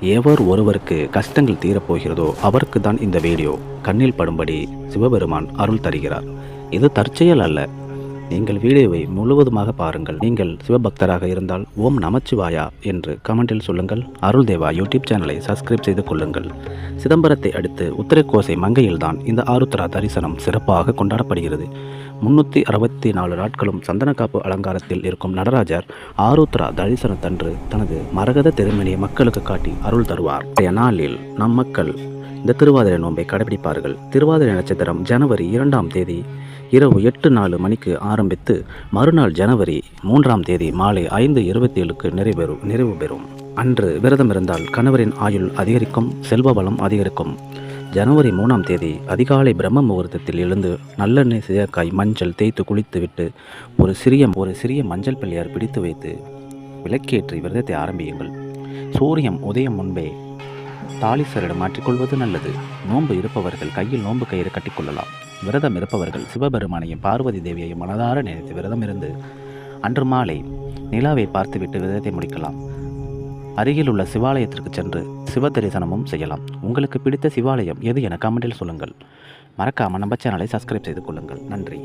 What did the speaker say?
எவர் ஒருவருக்கு கஷ்டங்கள் தீரப்போகிறதோ அவருக்கு தான் இந்த வீடியோ. கண்ணில் படும்படி சிவபெருமான் அருள் தருகிறார். இது தற்செயல் அல்ல. நீங்கள் வீடியோவை முழுவதுமாக பாருங்கள். நீங்கள் சிவபக்தராக இருந்தால் ஓம் நமச்சிவாயா என்று கமெண்டில் சொல்லுங்கள். அருள் தேவா யூடியூப் சேனலை சப்ஸ்கிரைப் செய்து கொள்ளுங்கள். சிதம்பரத்தை அடுத்து உத்தரக்கோசை மங்கையில்தான் இந்த ஆருத்ரா தரிசனம் சிறப்பாக கொண்டாடப்படுகிறது. முன்னூற்றி அறுபத்தி நாலு நாட்களும் சந்தனக்காப்பு அலங்காரத்தில் இருக்கும் நடராஜர் ஆருத்ரா தரிசனத்தன்று தனது மரகத திருமணியை மக்களுக்கு காட்டி அருள் தருவார். நாளில் நம் மக்கள் இந்த திருவாதிரை நோன்பை கடைபிடிப்பார்கள். திருவாதிரை நட்சத்திரம் ஜனவரி இரண்டாம் தேதி இரவு எட்டு நாலு மணிக்கு ஆரம்பித்து மறுநாள் ஜனவரி மூன்றாம் தேதி மாலை ஐந்து இருபத்தி ஏழுக்கு நிறைவேறும் நிறைவு பெறும். அன்று விரதம் இருந்தால் கணவரின் ஆயுள் அதிகரிக்கும் செல்வ வளம் அதிகரிக்கும். ஜனவரி மூணாம் தேதி அதிகாலை பிரம்ம முகூர்த்தத்தில் எழுந்து நல்லெண்ணெய் சீயக்காய் மஞ்சள் தேய்த்து குளித்துவிட்டு ஒரு சிறிய ஒரு சிறிய மஞ்சள் பிள்ளையார் பிடித்து வைத்து விளக்கேற்றி விரதத்தை ஆரம்பியுங்கள். சூரியன் உதயம் முன்பே தாலிசரிடம் மாற்றிக்கொள்வது நல்லது. நோன்பு இருப்பவர்கள் கையில் நோன்பு கயிறு கட்டிக்கொள்ளலாம். விரதம் இருப்பவர்கள் சிவபெருமானையும் பார்வதி தேவியையும் மனதார நினைத்து விரதம் இருந்து அன்று மாலை நிலாவை பார்த்துவிட்டு விரதத்தை முடிக்கலாம். அருகில் உள்ள சிவாலயத்திற்கு சென்று சிவ தரிசனமும் செய்யலாம். உங்களுக்கு பிடித்த சிவாலயம் எது என கமெண்டில் சொல்லுங்கள். மறக்காமல் நம்ம சேனலை சப்ஸ்கிரைப் செய்து கொள்ளுங்கள். நன்றி.